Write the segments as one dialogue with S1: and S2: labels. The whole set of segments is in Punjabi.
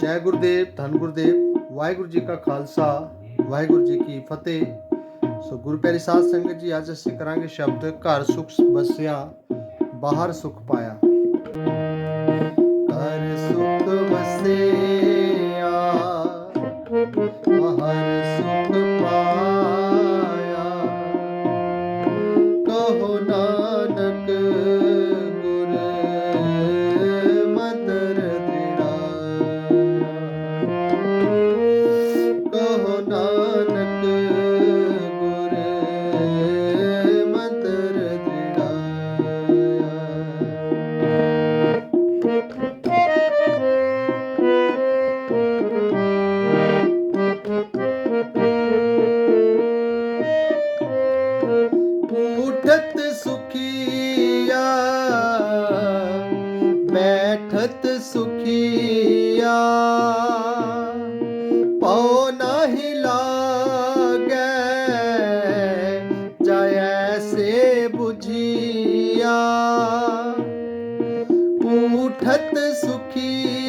S1: ਜੈ ਗੁਰਦੇਵ, ਧੰਨ ਗੁਰਦੇਵ, ਵਾਹਿਗੁਰੂ ਜੀ ਕਾ ਖਾਲਸਾ, ਵਾਹਿਗੁਰੂ ਜੀ ਕੀ ਫਤਿਹ। ਸੋ ਗੁਰੂ ਪਿਆਰੀ ਸਾਧ ਸੰਗਤ ਜੀ, ਅੱਜ ਅਸੀਂ ਕਰਾਂਗੇ ਸ਼ਬਦ ਘਰ ਸੁਖ ਬਸਿਆ, ਬਾਹਰ ਸੁਖ ਪਾਇਆ। ਬੈਠਤ ਸੁਖੀਆ। ਪਉ ਨਾਹੀ ਲਾਗੈ ਜਾਇ ਸੇ 부ਝੀਆ ਉਠਤ ਸੁਖੀਆ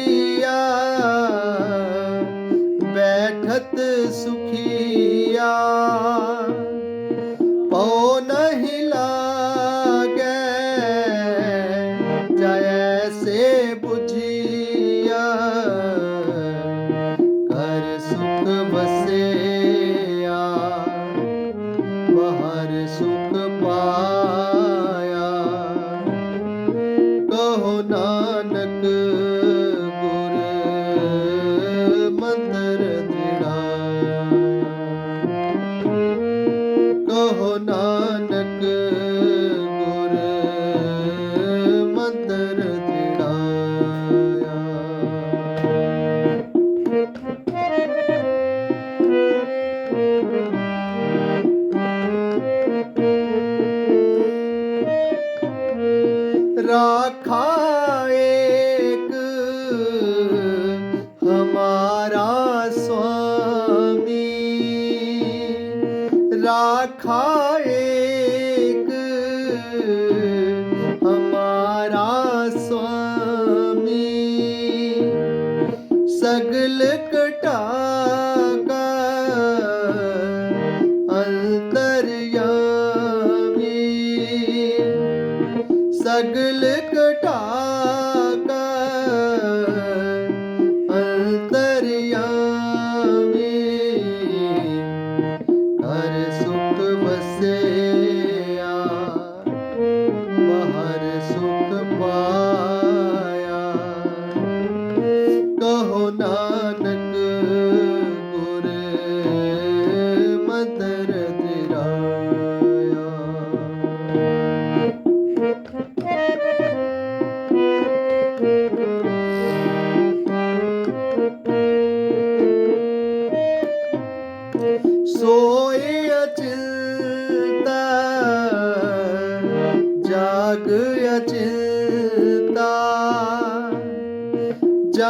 S1: ਸੇ 부ਝੀਆ ਕਰ ਸੁਖ ਵਸਿਆ ਬਾਹਰ ਸੁਖ ਪਾਇਆ ਕਹੋ ਨਾਨਕ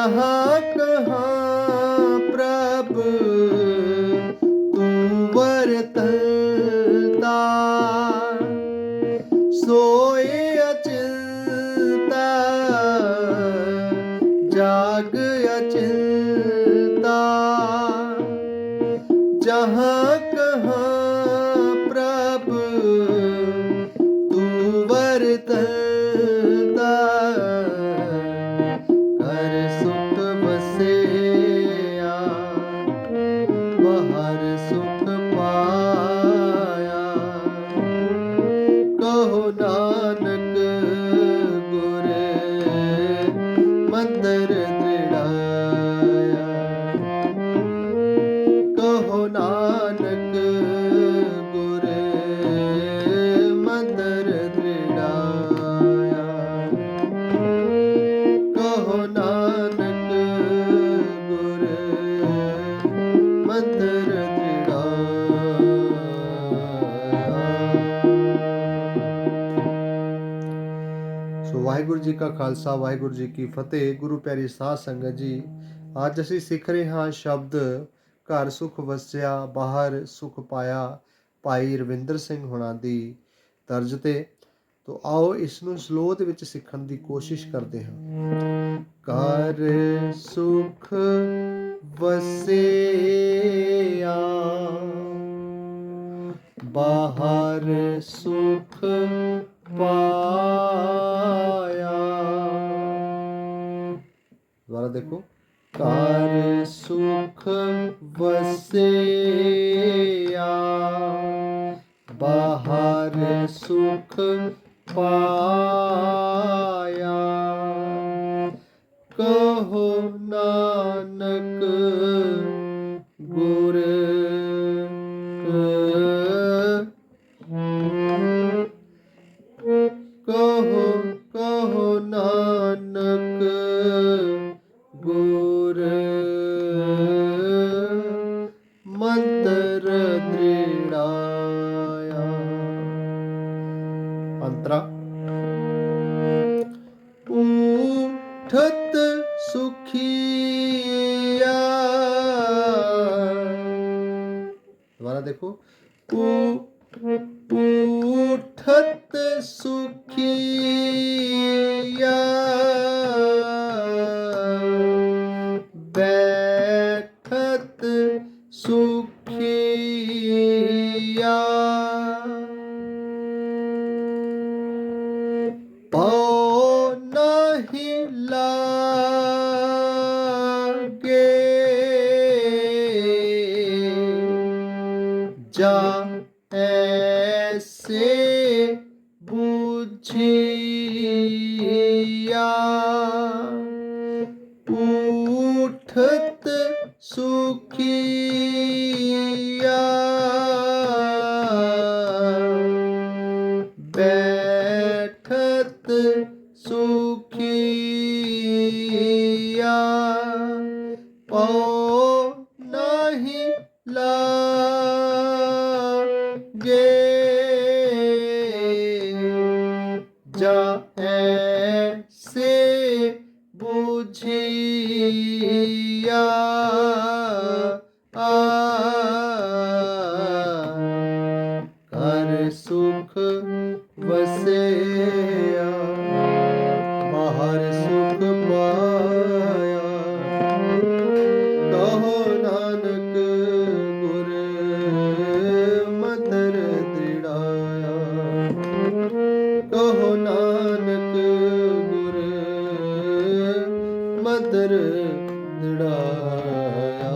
S1: ਕਹਾ ਪ੍ਰਭ ਤੂੰ ਵਰਤਦਾ ਸੋਏ ਅਚਿੰਤਾ ਜਾਗ ਅਚਿੰਤਾ ਮੰਦਰ ਤ੍ਰਿੜਾਇਆ ਕਹੋ ਨਾਨਕ ਗੁਰੇ ਮੰਦਰ ਤ੍ਰਿੜਾਇਆ ਕਹੋ ਵਾਹਿਗੁਰੂ ਜੀ ਕਾ ਖਾਲਸਾ, ਵਾਹਿਗੁਰੂ ਜੀ ਕੀ ਫਤਿਹ। ਗੁਰੂ ਪਿਆਰੀ ਸਾਧ ਸੰਗਤ ਜੀ, ਅੱਜ ਅਸੀਂ ਸਿੱਖ ਰਹੇ ਹਾਂ ਸ਼ਬਦ, ਘਰ ਸੁਖ ਵਸਿਆ, ਬਾਹਰ ਸੁਖ ਪਾਇਆ, ਭਾਈ ਰਵਿੰਦਰ ਸਿੰਘ ਹੁਣਾਂ ਦੀ ਤਰਜ ਤੇ। ਤੋ ਆਓ ਇਸ ਨੂੰ ਸਲੋਹ ਦੇ ਵਿੱਚ ਸਿੱਖਣ ਦੀ ਕੋਸ਼ਿਸ਼ ਕਰਦੇ ਹਾਂ। ਘਰ ਘਰ ਸੁਖ ਵਸਿਆ, ਬਾਹਰ ਸੁਖ ਪਾਇਆ ਦੁਬਾਰਾ ਦੇਖੋ। ਘਰ ਸੁਖ ਵਸਿਆ ਬਾਹਰ ਸੁਖ ਪਾਇਆ। ਕਹੋ ਨਾਨਕ ਉਠਤ ਨਹੀਂ ਲਾਗੇ ਜਾ ਐਸੇ ਬੁਝਿਆ। ਉਠਤ ਸੁਖੀ ਸੁਖੀਆ ਮਤਰ ਦ੍ਰਿੜਾਇਆ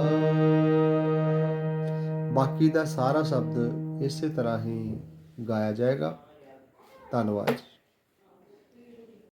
S1: ਬਾਕੀ ਦਾ ਸਾਰਾ ਸ਼ਬਦ ਇਸੇ ਤਰ੍ਹਾਂ ਹੀ ਗਾਇਆ ਜਾਏਗਾ। ਧੰਨਵਾਦ